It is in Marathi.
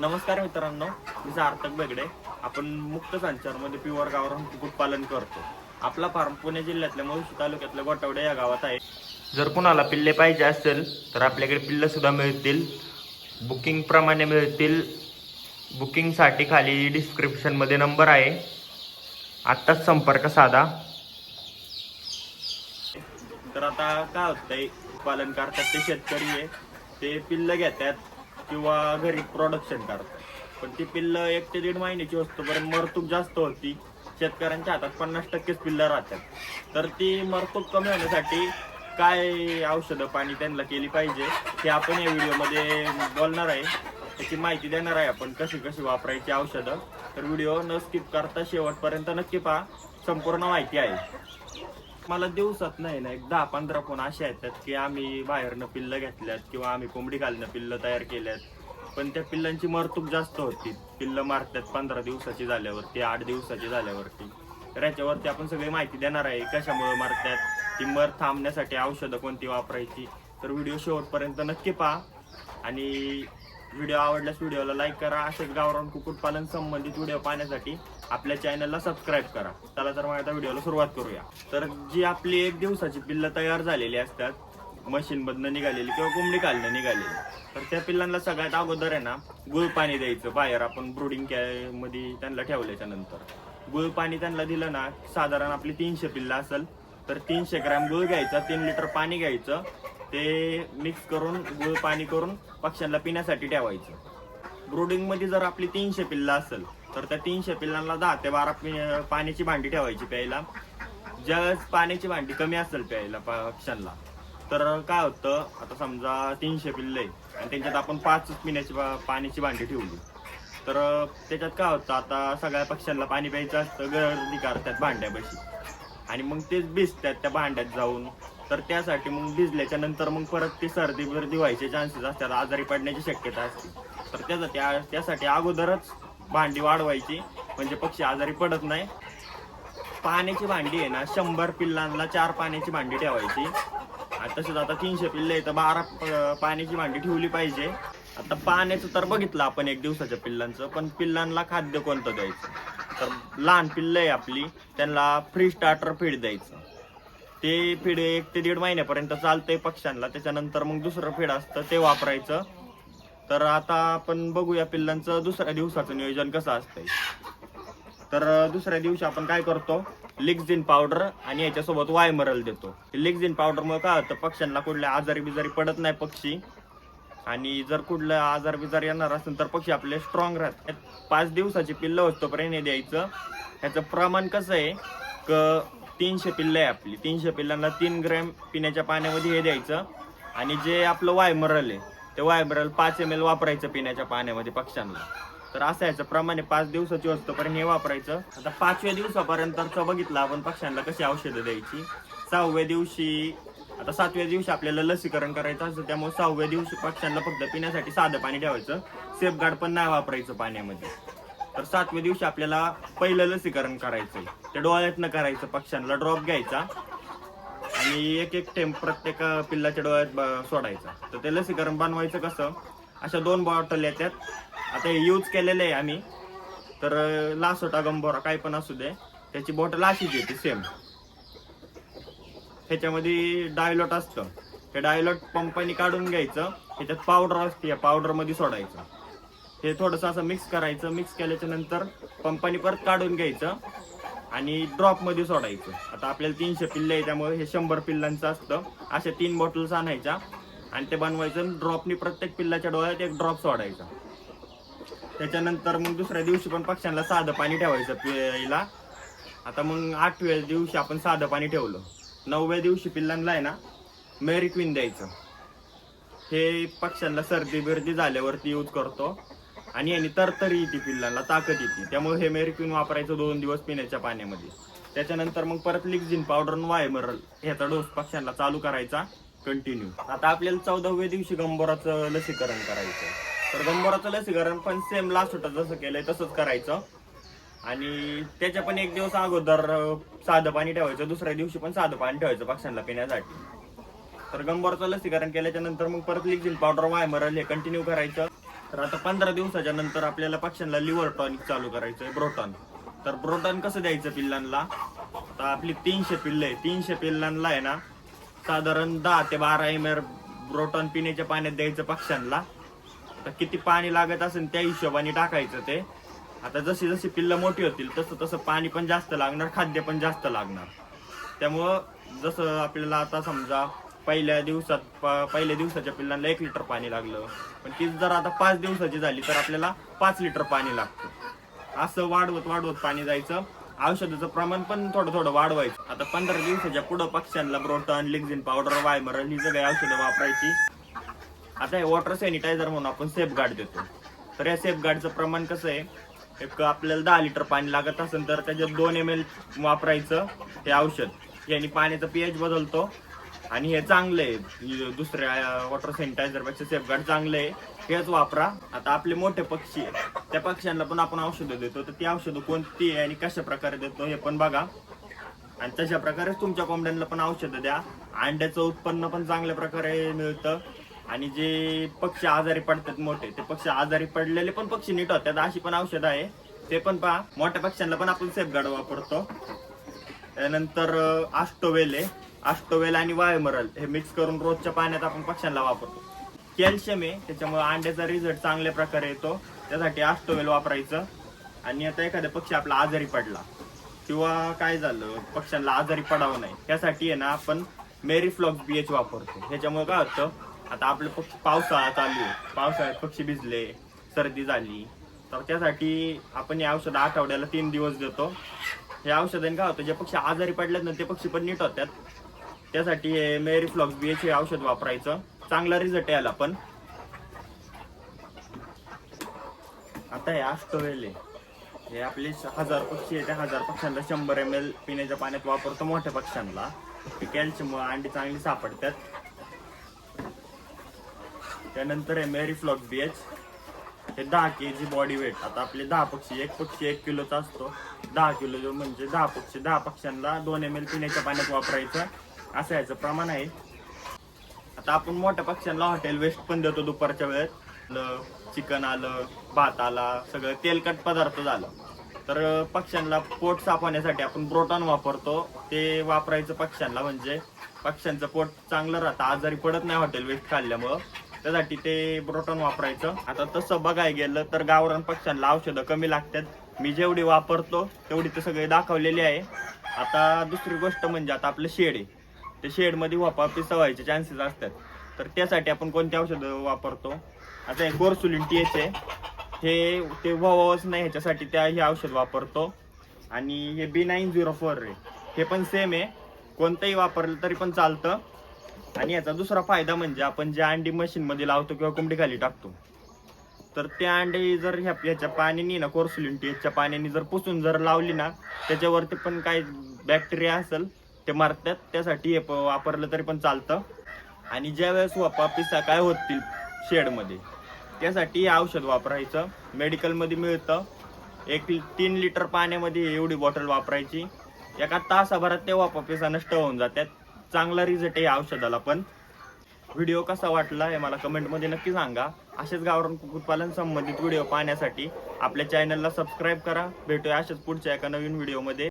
नमस्कार मित्रांनो मी सार्थक बेगडे. आपण मुक्त संचारमध्ये प्युअर गावावरून कुक्कुटपालन करतो. आपला फार्म पुणे जिल्ह्यातल्या मुळशी तालुक्यातल्या गोटावडे या गावात आहे. जर कुणाला पिल्ले पाहिजे असेल तर आपल्याकडे पिल्लंसुद्धा मिळतील. बुकिंग प्रमाणे मिळतील. बुकिंगसाठी खाली डिस्क्रिप्शनमध्ये नंबर आहे. आत्ताच संपर्क साधा. तर आता काय होतंय? पालन करतात ते शेतकरी आहे. ते पिल्लं घेतात. किंवा घरी प्रोडक्शन करतात. पण ती पिल्लं एक ते दीड महिन्याची असतो पण मरतूक जास्त होती. शेतकऱ्यांच्या हातात पन्नास टक्केच पिल्लं राहतात. तर ती मरतूक कमी होण्यासाठी काय औषधं पाणी त्यांना केली पाहिजे ते आपण या व्हिडिओमध्ये बोलणार आहे. त्याची माहिती देणार आहे आपण कशी कशी वापरायची औषधं. तर व्हिडिओ न स्किप करता शेवटपर्यंत नक्की पहा. संपूर्ण माहिती आहे. मला दिवसात नाही ना एक दहा पंधरा फोन असे येतात की आम्ही बाहेरनं पिल्लं घेतल्यात किंवा आम्ही कोंबडी घालणं पिल्लं तयार केल्यात. पण त्या पिल्लांची मरतूक जास्त होती. पिल्लं मारतात पंधरा दिवसाची झाल्यावरती आठ दिवसाची झाल्यावरती. तर याच्यावरती आपण सगळी माहिती देणार आहे कशामुळे मारतात ती मर थांबण्यासाठी औषधं कोणती वापरायची. तर व्हिडिओ शेवटपर्यंत नक्की पहा. आणि व्हिडिओ आवडल्यास व्हिडिओला लाईक करा. असेच गावरान कुक्कुटपालन संबंधित व्हिडिओ पाहण्यासाठी आपल्या चॅनलला सबस्क्राईब करा. चला तर मग आता व्हिडिओला सुरुवात करूया. तर जी आपली एक दिवसाची पिल्लं तयार झालेली असतात मशीनमधनं निघालेली किंवा कोंबडी कालनं निघालेली. तर त्या पिल्लांना सगळ्यात अगोदर आहे ना गुळ पाणी द्यायचं. बाहेर आपण ब्रुडिंगमध्ये त्यांना ठेवल्याच्या नंतर. गुळ पाणी त्यांना दिलं ना साधारण आपली तीनशे पिल्लं असेल तर तीनशे ग्रॅम गुळ घ्यायचा तीन लिटर पाणी घ्यायचं. ते मिक्स करून गुळ पाणी करून पक्ष्यांना पिण्यासाठी ठेवायचं. ब्रोडिंगमध्ये जर आपली तीनशे पिल्लं असेल तर त्या तीनशे पिल्लांना दहा ते बारा पाण्याची भांडी ठेवायची प्यायला. ज्या पाण्याची भांडी कमी असेल प्यायला पक्ष्यांना तर काय होतं आता समजा तीनशे पिल्ले आणि त्यांच्यात आपण पाच पिण्याची पाण्याची भांडी ठेवली. तर त्याच्यात काय होतं आता सगळ्या पक्ष्यांना पाणी प्यायचं असतं गर्दी करतात भांड्यापाशी. आणि मग तेच भिजतात त्या भांड्यात जाऊन. तर त्यासाठी मग भिजल्याच्या नंतर मग परत ती सर्दी बिर्दी व्हायचे चान्सेस असतात आजारी पडण्याची शक्यता असते. तर त्यासाठी त्यासाठी अगोदरच भांडी वाढवायची. म्हणजे पक्षी आजारी पडत नाही. पाण्याची भांडी आहे ना शंभर पिल्लांना चार पाण्याची भांडी ठेवायची. तसेच तसंच आता तीनशे पिल्ले आहे तर बारा पाण्याची भांडी ठेवली पाहिजे. आता पाण्याचं तर बघितलं आपण एक दिवसाच्या पिल्लांचं पण पिल्लांना खाद्य कोणतं द्यायचं? तर लहान पिल्लं आहे आपली त्यांना फ्री स्टार्टर फीड द्यायचं. ते फीड एक ते दीड महिन्यापर्यंत चालतंय पक्ष्यांना त्याच्यानंतर मग दुसरं फीड असतं ते वापरायचं. तर आता आपण बघूया पिल्लांचं दुसऱ्या दिवसाचं नियोजन कसं असतंय. तर दुसऱ्या दिवशी आपण काय करतो? लिक्झिन पावडर आणि याच्यासोबत वायमरल देतो. लिक्झिन पावडरमुळे काय होतं? पक्ष्यांना कुठल्या आजारी बिजारी पडत नाही पक्षी. आणि जर कुठलं आजार बिजार येणार असेल तर पक्षी आपले स्ट्रॉंग राहतात. पाच दिवसाची पिल्लं होतोपर्यंत हे द्यायचं. ह्याचं प्रमाण कसं आहे? क तीनशे पिल्लं आहे आपली. तीनशे पिल्लांना तीन ग्रॅम पिण्याच्या पाण्यामध्ये हे द्यायचं. आणि जे आपलं वायमरल आहे ते वायब्रल पाच एम एल वापरायचं पिण्याच्या पाण्यामध्ये पक्ष्यांना. तर असं याचं प्रमाणे पाच दिवसाची असतोपर्यंत हे वापरायचं. आता पाचव्या दिवसापर्यंतचं बघितलं आपण पक्ष्यांना कशी औषधं द्यायची. सहाव्या दिवशी आता सातव्या दिवशी आपल्याला लसीकरण करायचं असतं त्यामुळे सहाव्या दिवशी पक्ष्यांना फक्त पिण्यासाठी साधं पाणी ठेवायचं. सेफगार्ड पण नाही वापरायचं पाण्यामध्ये. तर सातव्या दिवशी आपल्याला पहिलं लसीकरण करायचं ते डोळ्यातनं करायचं पक्ष्यांना ड्रॉप घ्यायचा. आणि एक एक टेम्प प्रत्येक पिल्लाच्या डोळ्यात सोडायचा. तर ते लसीकरण बनवायचं कसं? अशा दोन बॉटल येतात आता हे यूज केलेले आहे आम्ही. तर लासोटा गंभोरा काय पण असू दे त्याची बॉटल अशीच येते सेम ह्याच्यामध्ये डायलॉट असतं. ते डायलॉट पंपानी काढून घ्यायचं. त्याच्यात पावडर असते या पावडरमध्ये सोडायचं. हे थोडंसं असं मिक्स करायचं. मिक्स केल्याच्यानंतर पंपानी परत काढून घ्यायचं. आणि ड्रॉपमध्ये सोडायचं. आता आपल्याला तीनशे पिल्ले आहे त्यामुळे हे शंभर पिल्लांचं असतं. अशा तीन बॉटल्स आणायच्या आणि ते बनवायचं ड्रॉपनी प्रत्येक पिल्लाच्या डोळ्यात एक ड्रॉप सोडायचा. त्याच्यानंतर मग दुसऱ्या दिवशी पण पक्ष्यांना साधं पाणी ठेवायचं पिला आता मग आठव्या दिवशी आपण साधं पाणी ठेवलं. नवव्या दिवशी पिल्लांना आहे ना मेरी क्वीन द्यायचं. हे पक्ष्यांना सर्दी बिर्दी झाल्यावरती यूज करतो. आणि यांनी तरतरी येते पिल्लांना ताकद येते. त्यामुळे हे मेरिक्विन वापरायचं दोन दिवस पिण्याच्या पाण्यामध्ये. त्याच्यानंतर मग परत लिक्झिन पावडर वायमरल ह्याचा डोस पक्ष्यांना चालू करायचा कंटिन्यू आता आपल्याला चौदाव्या दिवशी गंभोराचं लसीकरण करायचं. तर गंभोराचं लसीकरण पण सेम लास्ट होतं जसं केलंय तसंच करायचं. आणि त्याच्या पण एक दिवस अगोदर साधं पाणी ठेवायचं दुसऱ्या दिवशी पण साधं पाणी ठेवायचं पक्ष्यांना पिण्यासाठी. तर गंबोराचं लसीकरण केल्याच्यानंतर मग परत लिक्झिन पावडर वायमरल हे कंटिन्यू करायचं. तर आता पंधरा दिवसाच्या नंतर आपल्याला पक्ष्यांना लिव्हर टॉनिक चालू करायचं आहे ब्रोटॉन तर ब्रोटॉन कसं द्यायचं पिल्लांना? तर आपली तीनशे पिल्लं आहे तीनशे पिल्लांना आहे ना साधारण दहा ते बारा एम एल ब्रोटॉन पिण्याच्या पाण्यात द्यायचं पक्ष्यांना. तर किती पाणी लागत असेल त्या हिशोबाने टाकायचं ते. आता जशी जशी पिल्लं मोठी होतील तसं तसं पाणी पण जास्त लागणार खाद्य पण जास्त लागणार. त्यामुळं जसं आपल्याला आता समजा पहिल्या दिवसात प- पहिल्या दिवसाच्या पिल्लांना एक लिटर पाणी लागलं. पण तीच जर आता पाच दिवसाची झाली तर आपल्याला पाच लिटर पाणी लागतं. असं वाढवत वाढवत पाणी जायचं. औषधाचं प्रमाण पण थोडं थोडं वाढवायचं. आता पंधरा दिवसाच्या पुढं पक्ष्यांना ब्रोटन लिक्झिन पावडर वायमरल ही सगळी औषधं वापरायची. आता हे वॉटर सॅनिटायझर म्हणून आपण सेफ गार्ड देतो. तर या सेफ गार्डचं प्रमाण कसं आहे? एक आपल्याला दहा लिटर पाणी लागत असेल तर त्याच्यात दोन एम एल वापरायचं हे औषध. याने पाण्याचा पीएच बदलतो. आणि हे चांगलं आहे. म्हणजे दुसऱ्या वॉटर सॅनिटायझरपेक्षा सेफ गार्ड चांगलं आहे. हेच वापरा. आता आपले मोठे पक्षी आहे त्या पक्ष्यांना पण आपण औषधं देतो. तर ती औषधं कोणती आहे आणि कशा प्रकारे देतो हे पण बघा. आणि तशा प्रकारेच तुमच्या कोंबड्यांना पण औषधं द्या. अंड्याचं उत्पन्न पण चांगल्या प्रकारे मिळतं. आणि जे पक्षी आजारी पडतात मोठे ते पक्षी आजारी पडलेले पण पक्षी नीट होतात. अशी पण औषधं आहे. ते पण पहा. मोठ्या पक्ष्यांना पण आपण सेफगार्ड वापरतो. त्यानंतर आष्टोवेल आहे. अष्टवेल आणि वायमरल हे मिक्स करून रोजच्या पाण्यात आपण पक्ष्यांना वापरतो. कॅल्शियम आहे त्याच्यामुळे अंड्याचा रिझल्ट चांगल्या प्रकारे येतो. त्यासाठी अष्टवेल वापरायचं. आणि आता एखाद्या पक्षी आपला आजारी पडला किंवा काय झालं पक्ष्यांना आजारी पडावं नाही. त्यासाठी आहे ना आपण मेरी फ्लॉक्स बीएच वापरतो. ह्याच्यामुळे काय होतं आता आपले पक्षी पावसाळा चालू आहे. पावसाळ्यात पक्षी भिजले सर्दी झाली. तर त्यासाठी आपण हे औषध आठवड्याला तीन दिवस देतो. हे औषधाने काय होतं जे पक्षी आजारी पडलेत ना ते पक्षी पण नीट होतात. त्यासाठी हे मेरी फ्लॉक्स बीएच हे औषध वापरायचं. चांगला रिझल्ट यायला पण. आता हे आस्टोवेल आहे. हे आपले हजार पक्षी आहे त्या हजार पक्ष्यांना शंभर एम एल पिण्याच्या पाण्यात वापरतो मोठ्या पक्ष्यांना. ते कॅल्शियम अंडी चांगली सापडतात. त्यानंतर आहे मेरी फ्लॉक बीएच हे दहा के जी बॉडी वेट आता आपले दहा पक्षी एक पक्षी एक किलोचा असतो. दहा किलो जो म्हणजे दहा पक्षी दहा पक्ष्यांना दोन एम एल पिण्याच्या पाण्यात वापरायचं. असं याचं प्रमाण आहे. आता आपण मोठ्या पक्ष्यांना हॉटेल वेस्ट पण देतो दुपारच्या वेळेत. चिकन आलं भात आला सगळं तेलकट पदार्थ झालं. तर पक्ष्यांना पोट साफ होण्यासाठी आपण प्रोटॉन वापरतो. ते वापरायचं पक्ष्यांना म्हणजे पक्ष्यांचं पोट चांगलं राहतं. आजारी पडत नाही हॉटेल वेस्ट खाल्ल्यामुळं. त्यासाठी ते प्रोटॉन वापरायचं. आता तसं बघायला गेलं तर गावरान पक्ष्यांना औषधं कमी लागतात. मी जेवढी वापरतो तेवढी तर सगळे दाखवलेली आहे. आता दुसरी गोष्ट म्हणजे आता आपलं शेड आहे. ते शेडमध्ये वापा पिसा चान्सेस असतात. तर त्यासाठी आपण कोणते औषधं वापरतो? आता हे कोर्सुलिन टी एच आहे हे ते व्हावंच नाही ह्याच्यासाठी त्या हे औषध वापरतो. आणि हे बी नाईन झिरो फोर आहे हे पण सेम आहे. कोणतंही वापरलं तरी पण चालतं. आणि याचा दुसरा फायदा म्हणजे आपण जे अंडी मशीनमध्ये लावतो किंवा कोंबडी खाली टाकतो. तर ते अंडे जर ह्या ह्याच्या पाण्याने ना कोर्सुलिन टी एचच्या पाण्याने जर पुसून जर लावली ना त्याच्यावरती पण काही बॅक्टेरिया असेल ते मारतात. त्यासाठी हे वापरलं तरी पण चालतं. आणि ज्या वेळेस वापा पिसा काय होतील शेडमध्ये त्यासाठी हे औषध वापरायचं. मेडिकलमध्ये मिळतं. एक तीन लिटर पाण्यामध्ये एवढी बॉटल वापरायची. एका तासाभरात ते वापा पिसा नष्ट होऊन जातात. चांगला रिझल्ट आहे या औषधाला पण. व्हिडिओ कसा वाटला हे मला कमेंटमध्ये नक्की सांगा. असेच गावरान कुक्कुटपालन संबंधित व्हिडिओ पाहण्यासाठी आपल्या चॅनलला सबस्क्राईब करा. भेटूया अशाच पुढच्या एका नवीन व्हिडिओमध्ये.